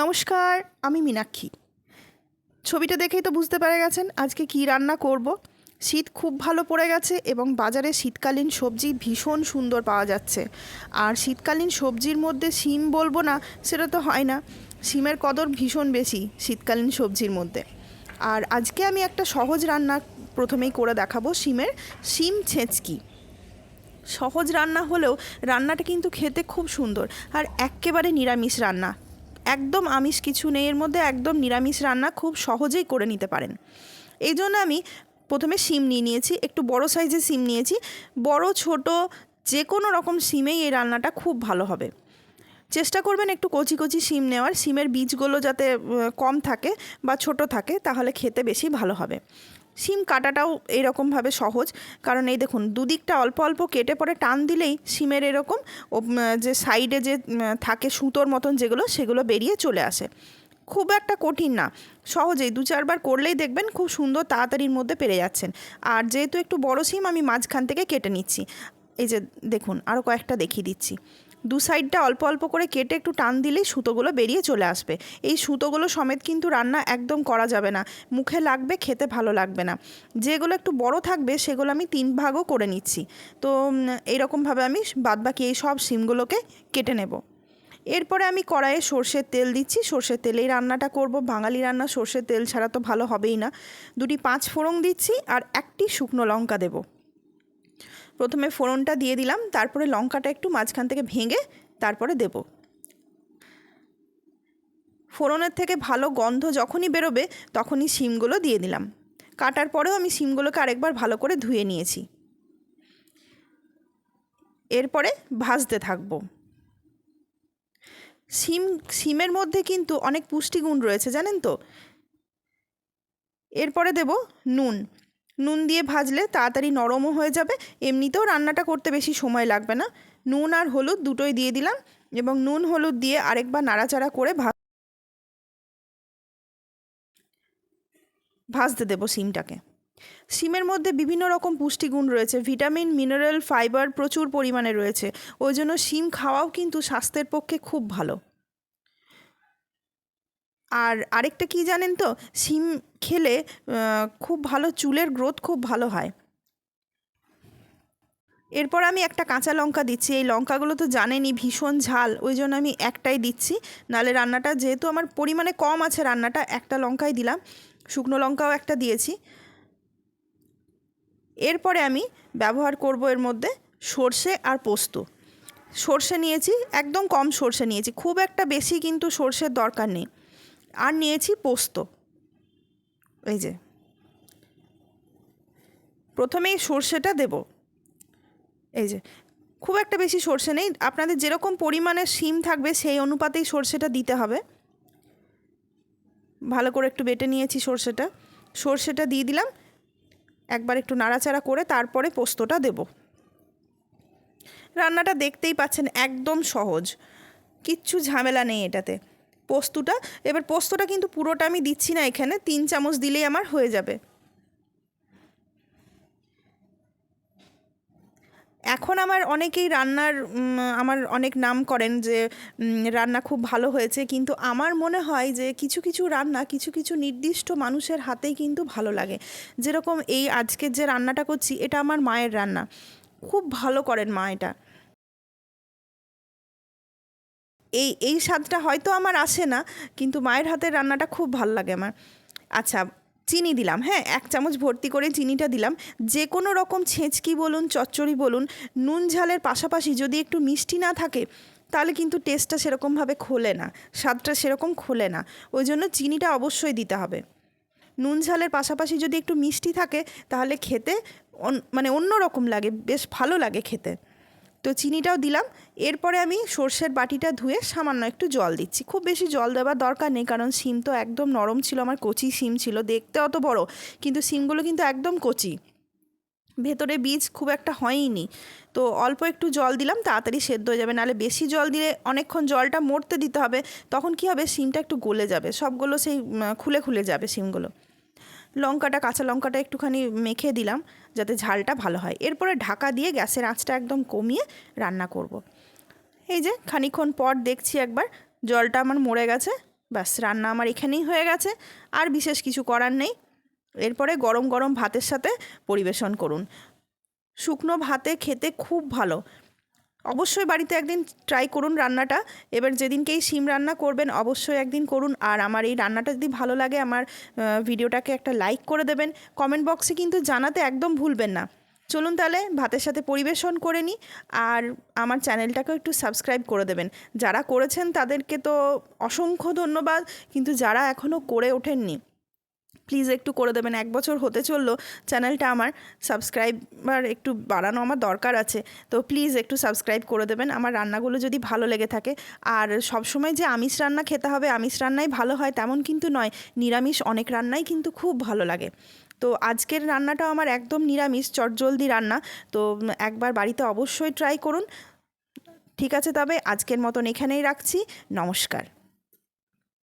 নমস্কার, আমি মীনাক্ষী। ছবিটা দেখেই তো বুঝতে পেরে গেছেন আজকে কি রান্না করব। শীত খুব ভালো পড়ে গেছে এবং বাজারে শীতকালীন সবজি ভীষণ সুন্দর পাওয়া যাচ্ছে। আর শীতকালীন সবজির মধ্যে শিম বলব না, সেটা তো হয় না। শিমের কদর ভীষণ বেশি শীতকালীন সবজির মধ্যে। আর আজকে আমি একটা সহজ রান্না প্রথমেই করে দেখাবো শিমের শিম ছেঁচকি। সহজ রান্না হলেও রান্নাটা কিন্তু খেতে খুব সুন্দর আর এক্কেবারে নিরামিষ রান্না। একদম আমিষ কিছু নেই, এর মধ্যে একদম নিরামিষ রান্না খুব সহজেই করে নিতে পারেন। এই জন্য আমি প্রথমে সিম নিয়ে নিয়েছি, একটু বড় সাইজের সিম নিয়েছি। বড়, ছোট, যে কোনো রকম সিমেই এই রান্নাটা খুব ভালো হবে। চেষ্টা করবেন একটু কচি কচি সিম নেওয়ার। সিমের বীজগুলো যাতে কম থাকে বা ছোট থাকে, তাহলে খেতে বেশি ভালো হবে। সিম কাটাটাও এরকমভাবে সহজ। কারণ এই দেখুন, দুদিকটা অল্প অল্প কেটে পরে টান দিলেই সিমের এরকম যে সাইডে যে থাকে সুতোর মতন যেগুলো, সেগুলো বেরিয়ে চলে আসে। খুব একটা কঠিন না, সহজেই দু চারবার করলেই দেখবেন খুব সুন্দর তাড়াতাড়ির মধ্যে পেরে যাচ্ছেন। আর যেহেতু একটু বড় সিম, আমি মাঝখান থেকে কেটে নিচ্ছি। এই যে দেখুন আরও কয়েকটা দেখিয়ে দিচ্ছি। দু সাইডটা অল্প অল্প করে কেটে একটু টান দিলেই সুতোগুলো বেরিয়ে চলে আসবে। এই সুতোগুলো সমেত কিন্তু রান্না একদম করা যাবে না। মুখে লাগবে, খেতে ভালো লাগবে না। যেগুলো একটু বড় থাকবে, সেগুলো আমি তিন ভাগও করে নিচ্ছি। তো এইরকমভাবে আমি বাদবাকি এই সব সিমগুলোকে কেটে নেব। এরপরে আমি কড়াইয়ে সর্ষের তেল দিচ্ছি। সর্ষের তেলেই রান্নাটা করব। বাঙালি রান্না সর্ষের তেল ছাড়া তো ভালো হবেই না। দুটি পাঁচ ফোড়ন দিচ্ছি আর একটি শুকনো লঙ্কা দেবো। প্রথমে ফোড়নটা দিয়ে দিলাম, তারপরে লঙ্কাটা একটু মাঝখান থেকে ভেঙে তারপরে দেব। ফোড়নের থেকে ভালো গন্ধ যখনই বেরোবে, তখনই শিমগুলো দিয়ে দিলাম। কাটার পরেও আমি শিমগুলোকে আরেকবার ভালো করে ধুয়ে নিয়েছি। এরপরে ভাজতে থাকব। শিম, শিমের মধ্যে কিন্তু অনেক পুষ্টিগুণ রয়েছে, জানেন তো? এরপরে দেব নুন। নুন দিয়ে ভাজলে তাড়াতাড়ি নরমও হয়ে যাবে। এমনিতেও রান্নাটা করতে বেশি সময় লাগবে না। নুন আর হলুদ দুটোই দিয়ে দিলাম এবং নুন হলুদ দিয়ে আরেকবার নাড়াচাড়া করে ভা ভাজতে দেবো সিমটাকে। সিমের মধ্যে বিভিন্ন রকম পুষ্টিগুণ রয়েছে। ভিটামিন, মিনারেল, ফাইবার প্রচুর পরিমাণে রয়েছে। ওই জন্য সিম খাওয়াও কিন্তু স্বাস্থ্যের পক্ষে খুব ভালো। আর আরেকটা কি জানেন তো? সিম খেলে খুব ভালো চুলের গ্রোথ খুব ভালো হয়। এরপর আমি একটা কাঁচা লঙ্কা দিচ্ছি। এই লঙ্কাগুলো তো জানেনি ভীষণ ঝাল। ওই জন্য আমি একটাই দিচ্ছি। নালে রান্নাটা, যেহেতু আমার পরিমাণে কম আছে রান্নাটা, একটা লঙ্কাই দিলাম। শুকনো লঙ্কাও একটা দিয়েছি। এরপরে আমি ব্যবহার করব এর মধ্যে সর্ষে আর পোস্ত। সর্ষে নিয়েছি, একদম কম সর্ষে নিয়েছি। খুব একটা বেশি কিন্তু সর্ষের দরকার নেই। আর নিয়েছি পোস্ত। এই যে। প্রথমেই সর্ষেটা দেব। এই যে। খুব একটা বেশি সর্ষে নেই। আপনাদের যেরকম পরিমাণে শিম থাকবে, সেই অনুপাতেই সর্ষেটা দিতে হবে। ভালো করে একটু বেটে নিয়েছি সর্ষেটা। সর্ষেটা দিয়ে দিলাম। একবার একটু নাড়াচাড়া করে তারপরে পোস্তটা দেব। রান্নাটা দেখতেই পাচ্ছেন, একদম সহজ। কিচ্ছু ঝামেলা নেই এটাতে। পোস্তটা। এবার পোস্তটা কিন্তু পুরোটা আমি দিচ্ছি না এখানে, তিন চামচ দিলেই আমার হয়ে যাবে। এখন আমার অনেকেই রান্নার আমার অনেক নাম করেন যে রান্না খুব ভালো হয়েছে, কিন্তু আমার মনে হয় যে কিছু কিছু রান্না কিছু কিছু নির্দিষ্ট মানুষের হাতেই কিন্তু ভালো লাগে। যেরকম এই আজকের যে রান্নাটা করছি, এটা আমার মায়ের রান্না। খুব ভালো করেন মা এটা। এই এই স্বাদটা হয়তো আমার আসে না, কিন্তু মায়ের হাতের রান্নাটা খুব ভালো লাগে আমার। আচ্ছা চিনি দিলাম হ্যাঁ এক চামচ ভর্তি করে চিনিটা দিলাম। যে কোনো রকম ছেঁচকি বলুন, চচ্চড়ি বলুন, নুন ঝালের পাশাপাশি যদি একটু মিষ্টি না থাকে, তাহলে কিন্তু টেস্টটা সেরকমভাবে খোলে না, স্বাদটা সেরকম খোলে না। ওই জন্য চিনিটা অবশ্যই দিতে হবে। নুন ঝালের পাশাপাশি যদি একটু মিষ্টি থাকে, তাহলে খেতে মানে অন্য রকম লাগে, বেশ ভালো লাগে খেতে। তো চিনিটাও দিলাম। এরপরে আমি সর্ষের বাটিটা ধুয়ে সামান্য একটু জল দিচ্ছি। খুব বেশি জল দেওয়ার দরকার নেই, কারণ সিম তো একদম নরম ছিল, আমার কচি সিম ছিল, দেখতে অত বড়, কিন্তু সিমগুলো কিন্তু একদম কচি। ভেতরে বীজ খুব একটা হয়ইনি। তো অল্প একটু জল দিলাম, তাড়াতাড়ি সেদ্ধ হয়ে যাবে, নাহলে বেশি জল দিলে অনেকক্ষণ জলটা মরতে দিতে হবে, তখন কি হবে সিমটা একটু গলে যাবে, সবগুলো সেই খুলে খুলে যাবে সিমগুলো লঙ্কাটা, কাঁচা লঙ্কাটা একটুখানি মেখে দিলাম যাতে ঝালটা ভালো হয়। এরপরে ঢাকা দিয়ে গ্যাসের আঁচটা একদম কমিয়ে রান্না করব। এই যে খানিক্ষণ পর দেখছি একবার, জলটা আমার মরে গেছে, ব্যাস রান্না আমার এখানেই হয়ে গেছে, আর বিশেষ কিছু করার নেই। এরপরে গরম গরম ভাতের সাথে পরিবেশন করুন। শুকনো ভাতে খেতে খুব ভালো। অবশ্যই বাড়িতে একদিন ট্রাই করুন রান্নাটা। এবার যেদিনকেই শিম রান্না করবেন, অবশ্যই একদিন করুন। আর আমার এই রান্নাটা যদি ভালো লাগে, আমার ভিডিওটাকে একটা লাইক করে দেবেন। কমেন্ট বক্সে কিন্তু জানাতে একদম ভুলবেন না। চলুন তাহলে ভাতের সাথে পরিবেশন করে নিই। আর আমার চ্যানেলটাকেও একটু সাবস্ক্রাইব করে দেবেন। যারা করেছেন তাদেরকে তো অসংখ্য ধন্যবাদ। কিন্তু যারা এখনও করে ওঠেননি প্লিজ একটু করে দেবেন, এক বছর হতে চলল, চ্যানেলটা আমার সাবস্ক্রাইবার একটু বাড়ানো আমার দরকার আছে, তো প্লিজ একটু সাবস্ক্রাইব করে দেবেন, আমার রান্নাগুলো যদি ভালো লেগে থাকে, আর সবসময় যে আমিষ রান্না খেতে হবে, আমিষ রান্নাই ভালো হয় তেমন কিন্তু নয়, নিরামিষ অনেক রান্নাই কিন্তু খুব ভালো লাগে, তো আজকের রান্নাটাও আমার একদম নিরামিষ, চটজলদি রান্না, তো একবার বাড়িতে অবশ্যই ট্রাই করুন, ঠিক আছে তবে আজকের মতন এখানেই রাখছি, নমস্কার।